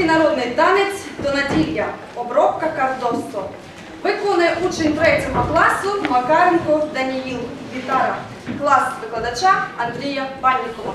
Український народний танець Донаділля, обробка кардосо. Виконує учень третього класу Макаренко Даніїл. Гітара. Клас викладача Андрія Баннікова.